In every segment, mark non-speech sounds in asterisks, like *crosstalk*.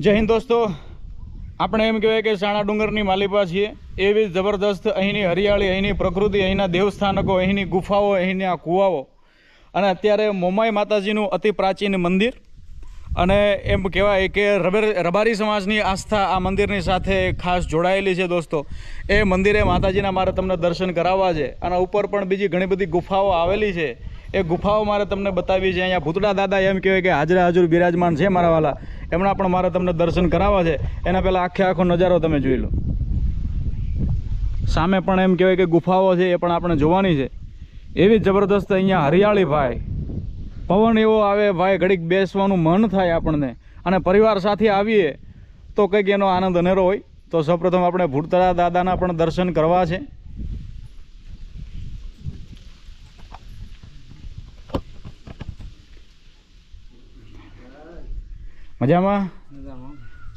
જય હિન્દ દોસ્તો. આપણે એમ કહેવાય કે સાણા ડુંગરની માલિપા છીએ. એવી જબરદસ્ત અહીંની હરિયાળી, અહીંની પ્રકૃતિ, અહીંના દેવસ્થાનકો, અહીંની ગુફાઓ, અહીંના કૂવાઓ. અને અત્યારે મોમાઈ માતાજીનું અતિ પ્રાચીન મંદિર. અને એમ કહેવાય કે રબર, રબારી સમાજની આસ્થા આ મંદિરની સાથે ખાસ જોડાયેલી છે દોસ્તો. એ મંદિરે માતાજીના મારે તમને દર્શન કરાવવા છે. અને ઉપર પણ બીજી ઘણી બધી ગુફાઓ આવેલી છે. એ ગુફાઓ મારે તમને બતાવી છે. અહીંયા ભૂતળા દાદા એમ કહેવાય કે હાજરા હાજર બિરાજમાન છે મારા વાલા. એમના પણ મારે તમને દર્શન કરાવવા છે. એના પહેલાં આખે આખો નજારો તમે જોઈ લો. સામે પણ એમ કહેવાય કે ગુફાઓ છે, એ પણ આપણે જોવાની છે. એવી જબરદસ્ત અહીંયા હરિયાળી ભાઈ. પવન એવો આવે, ભાઈ ઘડીક બેસવાનું મન થાય આપણને. અને પરિવાર સાથે આવીએ તો કંઈક એનો આનંદ અનેરો હોય. તો સૌપ્રથમ આપણે ભૂતળા દાદાના પણ દર્શન કરવા છે. મજામાં?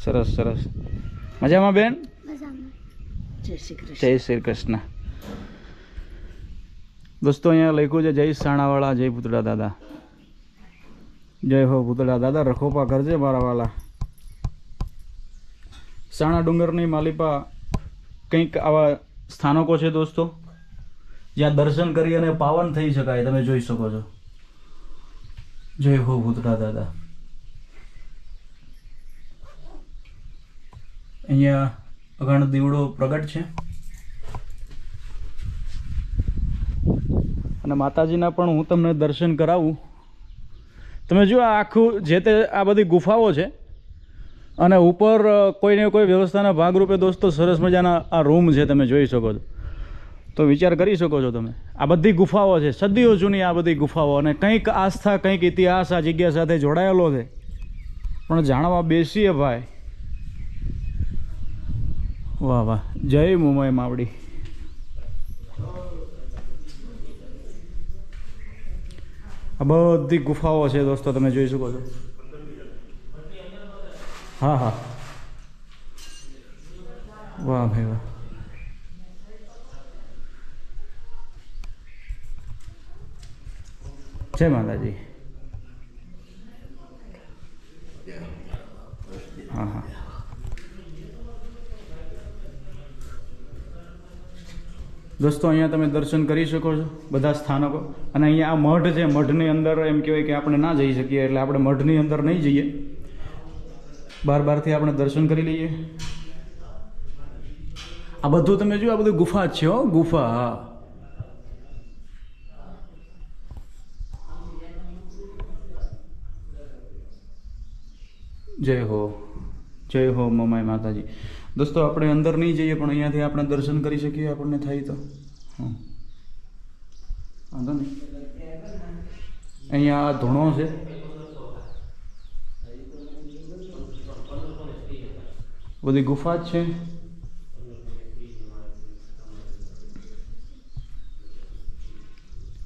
સરસ સરસ. મજામાં બેન? જય શ્રી કૃષ્ણ. જય શ્રી કૃષ્ણ. દોસ્તો અહીંયા લખ્યું છે જય સાણાવાળા જય પૂતળા દાદા. જય હો પૂતળા દાદા રખોપા કરજે મારા વાલા. સાણા ડુંગરની માલિપા કંઈક આવા સ્થાનકો છે દોસ્તો જ્યાં દર્શન કરી અને પાવન થઈ શકાય તમે જોઈ શકો છો. જય હો ભૂતળા દાદા. અહીંયા અગણ દીવડો પ્રગટ છે. અને માતાજીના પણ હું તમને દર્શન કરાવું. તમે જુઓ આખું જે તે આ બધી ગુફાઓ છે, અને ઉપર કોઈને કોઈ વ્યવસ્થાના ભાગરૂપે દોસ્તો સરસ મજાના આ રૂમ છે તમે જોઈ શકો છો. તો વિચાર કરી શકો છો તમે. આ બધી ગુફાઓ છે, સદીઓ જૂની આ બધી ગુફાઓ અને કંઈક આસ્થા, કંઈક ઇતિહાસ આ જગ્યા સાથે જોડાયેલો છે. પણ જાણવા બેસીએ ભાઈ વાહ વાહ. જય મુંબઈ માવડી. આ બધી ગુફાઓ છે દોસ્તો, તમે જોઈ શકો છો. હા હા. વાહ, ભાઈ, વાહ. જય માતાજી હા હા દોસ્તો, અહીંયા તમે દર્શન કરી શકો છો બધા સ્થાનકો. અને અહીંયા આ મઢ છે, મઢની અંદર એમ કહેવાય કે આપણે ના જઈ શકીએ, એટલે આપણે મઢની અંદર નહીં જઈએ. બાર બારથી આપણે દર્શન કરી લઈએ. આ બધું તમે જોયું આ બધું ગુફા જ છે હો, ગુફા. હા જય હો જય હો, મમાઈ માતાજી. દોસ્તો, આપણે અંદર નહીં જઈએ, પણ અહીંયાથી આપણે દર્શન કરી શકીએ આપણને થાય તો. વાંધો નહીં. અહીંયા આ ધૂણો છે. બધી ગુફા જ છે.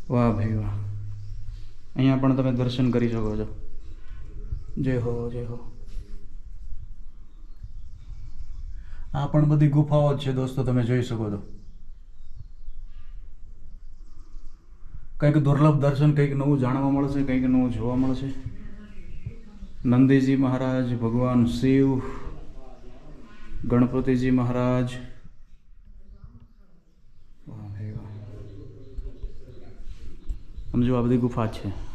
વાહ ભાઈ વાહ. અહીંયા પણ તમે દર્શન કરી શકો છો. જય હો જય હો. આ પણ બધી ગુફાઓ જ છે દોસ્તો, તમે જોઈ શકો છો કંઈક દુર્લભ દર્શન, કંઈક નવું જાણવા મળશે, કંઈક નવું જોવા મળશે. નંદીજી મહારાજ, ભગવાન શિવ, ગણપતિજી મહારાજ. સમજો આ બધી ગુફા છે.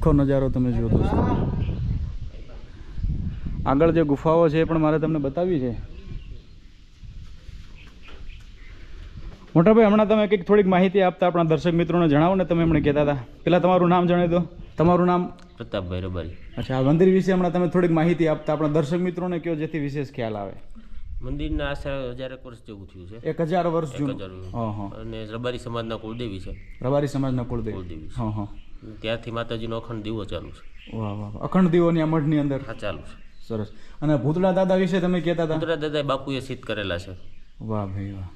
આખો નજારો તમે જુઓ દોસ્તો આગળ જે ગુફાઓ છે એ પણ મારે તમને બતાવી છે. મોટાભાઈ હમણાં તમે કંઈક થોડીક માહિતી આપતા આપણા દર્શક મિત્રોને જણાવો ને તમે એમણે કહેતા હતા. પહેલાં તમારું નામ જણાવી દો. તમારું નામ? પ્રતાપભાઈ રબારી. અચ્છા આ મંદિર વિશે હમણાં તમે થોડીક માહિતી આપતા આપણા દર્શક મિત્રોને કયો જેથી વિશેષ ખ્યાલ આવે. મંદિરના આશરે હજારેક વર્ષ જેવું થયું છે. એક હજાર વર્ષ જૂનું. હજાર હા હા. અને રબારી સમાજના કુળદેવી છે. રબારી સમાજના કુળદેવી. કુળદેવી હા હા. ત્યારથી માતાજીનો અખંડ દીવો ચાલુ છે. વાહ વાહ. અખંડ દીવોની આ મઠની અંદર? હા ચાલુ છે. સરસ. અને ભૂતળા દાદા વિશે તમે કહેતા હતા? ભૂતળા દાદા બાપુએ સિદ્ધ કરેલા છે. વાહ ભાઈ વાહ.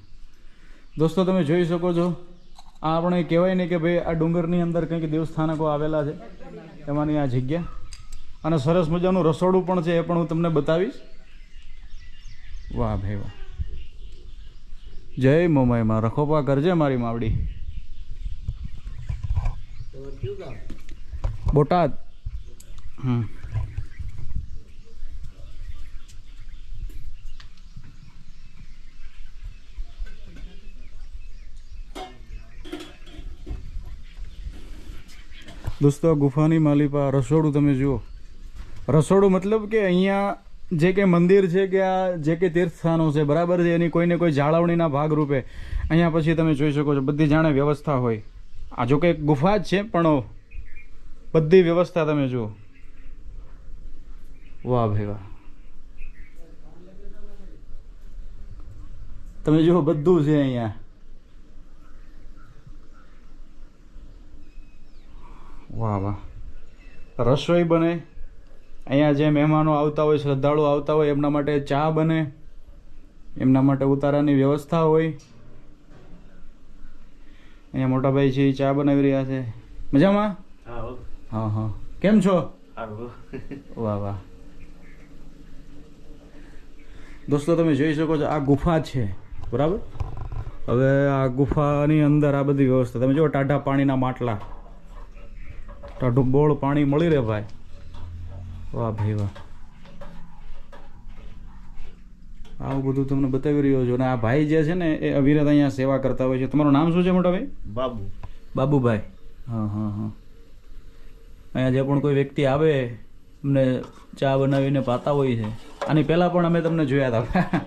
દોસ્તો તમે જોઈ શકો છો આ આપણે કહેવાય ને કે ભાઈ આ ડુંગરની અંદર કંઈક દેવસ્થાનકો આવેલા છે એમાંની આ જગ્યા. અને સરસ મજાનું રસોડું પણ છે એ પણ હું તમને બતાવીશ. વાહ ભાઈ વાહ. જય મોમાઈમાં રખોપા કરજે મારી માવડી. બોટાદ. હમ. દોસ્તો ગુફાની માલિપા, રસોડું તમે જુઓ. રસોડું મતલબ કે અહીંયા જે કે મંદિર છે કે આ જે કે તીર્થસ્થાનો છે, બરાબર છે? એની કોઈને કોઈ જાળવણીના ભાગરૂપે. અહીંયા પછી તમે જોઈ શકો છો, બધી જાણે વ્યવસ્થા હોય. આ જો કે ગુફા જ છે, પણ બધી વ્યવસ્થા તમે જુઓ. વાહ ભાઈ વાહ. તમે જુઓ, બધું છે અહીંયા. વાહ વાહ. રસોઈ બને. અહીંયા જે મહેમાનો આવતા હોય શ્રદ્ધાળુ આવતા હોય, એમના માટે ચા બને. એમના માટે ઉતારાની વ્યવસ્થા હોય. અહીંયા મોટા ભાઈ છે ચા બનાવી રહ્યા છે. મજામાં? હા હા. કેમ છો? વાહ વાહ. દોસ્તો તમે જોઈ શકો છો આ ગુફા છે બરાબર? હવે આ ગુફાની અંદર આ બધી વ્યવસ્થા તમે જુઓ ટાઢા પાણીના માટલા. ટાઢું બોળ પાણી મળી રહે ભાઈ. વાહ ભાઈ વાહ. આવું બધું તમને બતાવી રહ્યો છું. અને આ ભાઈ જે છે ને એ અવિરત અહીંયા સેવા કરતા હોય છે. તમારું નામ શું છે મોટા ભાઈ બાબુ. બાબુભાઈ. હા હા હા. અહીંયા જે પણ કોઈ વ્યક્તિ આવે અમને ચા બનાવીને પાતા હોય છે. આની પહેલાં પણ અમે તમને જોયા હતા.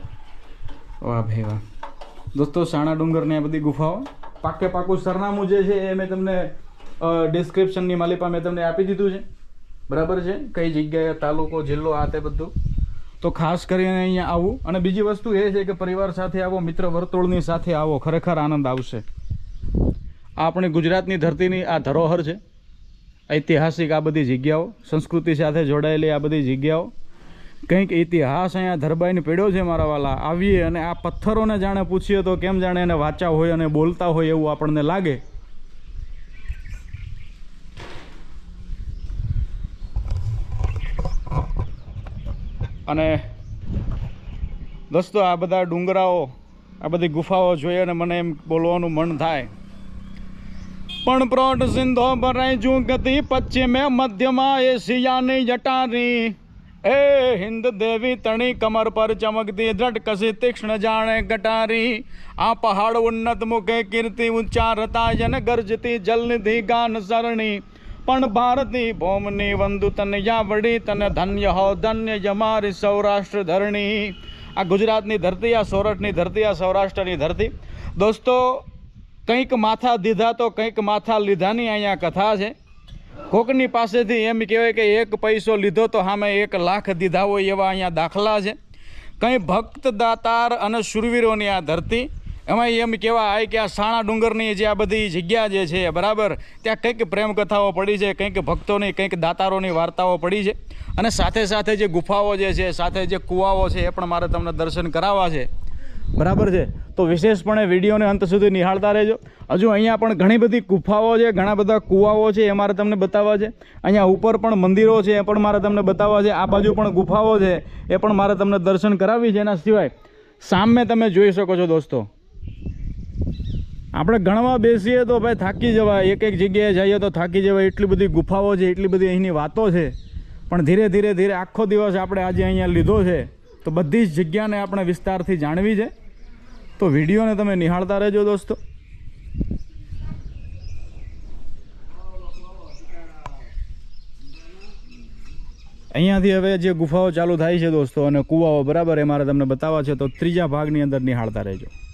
*laughs* વાહ ભાઈ વાહ. દોસ્તો સાણા ડુંગરની આ બધી ગુફાઓ પાકે પાકું સરનામું જે છે એ મેં તમને ડિસ્ક્રિપ્શનની માલિપા મેં તમને આપી દીધું છે. બરાબર છે? કઈ જગ્યાએ તાલુકો જિલ્લો આ તે બધું? તો ખાસ કરીને અહીંયા આવું. અને બીજી વસ્તુ એ છે કે પરિવાર સાથે આવો, મિત્ર વર્તુળની સાથે આવો, ખરેખર આનંદ આવશે. આપણી ગુજરાતની ધરતીની આ ધરોહર છે. ઐતિહાસિક આ બધી જગ્યાઓ, સંસ્કૃતિ સાથે જોડાયેલી આ બધી જગ્યાઓ. કંઈક ઇતિહાસ અહીંયા ધરબાઈને પડ્યો છે મારા વાલા. આવીએ અને આ પથ્થરોને જાણે પૂછીએ તો કેમ જાણે એને વાંચા હોય અને બોલતા હોય એવું આપણને લાગે. અને દોસ્તો, આ બધા ડુંગરાઓ, આ બધી ગુફાઓ જોઈએ અને મને એમ બોલવાનું મન થાય. પણ પ્રોટ સિંધો ભરાય જુ ગતિ પશ્ચિમે, મધ્યમાં એશિયાની જટારી એ હિન્દ દેવી તણી કમર પર ચમકતી, દ્રઢ કસી તીક્ષ્ણ જાણે ગટારી. આ પહાડ ઉન્નત મુખે કીર્તિ ઉચ્ચારતા જન ગર્જતી જલનિધિ ગાન સરણી. પણ ભારતી ભૌમની વંદુ તન યાવડી તને ધન્ય હો ધન્ય જમારી સૌરાષ્ટ્ર ધરણી. આ ગુજરાતની ધરતી, આ સોરઠની ધરતી, આ સૌરાષ્ટ્રની ધરતી. દોસ્તો, કંઈક માથા દીધા તો કંઈક માથા લીધાની અહીંયા કથા છે. કોકની પાસેથી એમ કહેવાય કે એક પૈસો લીધો તો સામે એક લાખ દીધા હોય એવા અહીંયા દાખલા છે. કંઈ ભક્ત દાતાર અને શુરવીરોની આ ધરતી એમાં એમ કહેવાય કે આ સાણા ડુંગરની જે આ બધી જગ્યા જે છે, બરાબર? ત્યાં કંઈક પ્રેમ કથાઓ પડી છે, કંઈક ભક્તોની, કંઈક દાતારોની વાર્તાઓ પડી છે. અને સાથે સાથે જે ગુફાઓ જે છે, સાથે જે કૂવાઓ છે, એ પણ મારે તમને દર્શન કરાવવા છે. બરાબર છે? તો વિશેષપણે વિડીયોને અંત સુધી નિહાળતા રહેજો. હજુ અહીંયા પણ ઘણી બધી ગુફાઓ છે, ઘણા બધા કૂવાઓ છે, એ મારે તમને બતાવવા છે. અહીંયા ઉપર પણ મંદિરો છે, એ પણ મારે તમને બતાવવા છે. આ બાજુ પણ ગુફાઓ છે, એ પણ મારે તમને દર્શન કરાવવી છે. એના સિવાય સામે તમે જોઈ શકો છો દોસ્તો આપણે ગણવા બેસીએ તો ભાઈ થાકી જવાય. એક એક જગ્યાએ જઈએ તો થાકી જવાય. એટલી બધી ગુફાઓ છે, એટલી બધી અહીંની વાતો છે. પણ ધીરે ધીરે ધીરે આખો દિવસ આપણે આજે અહીંયા લીધો છે. તો બધી જ જગ્યાને આપણે વિસ્તારથી જાણવી છે. તો વિડીયોને તમે નિહાળતા રહેજો દોસ્તો. અહીંયાથી હવે જે ગુફાઓ ચાલુ થાય છે દોસ્તો અને કૂવાઓ, બરાબર, એ મારે તમને બતાવવા છે. તો ત્રીજા ભાગની અંદર નિહાળતા રહેજો.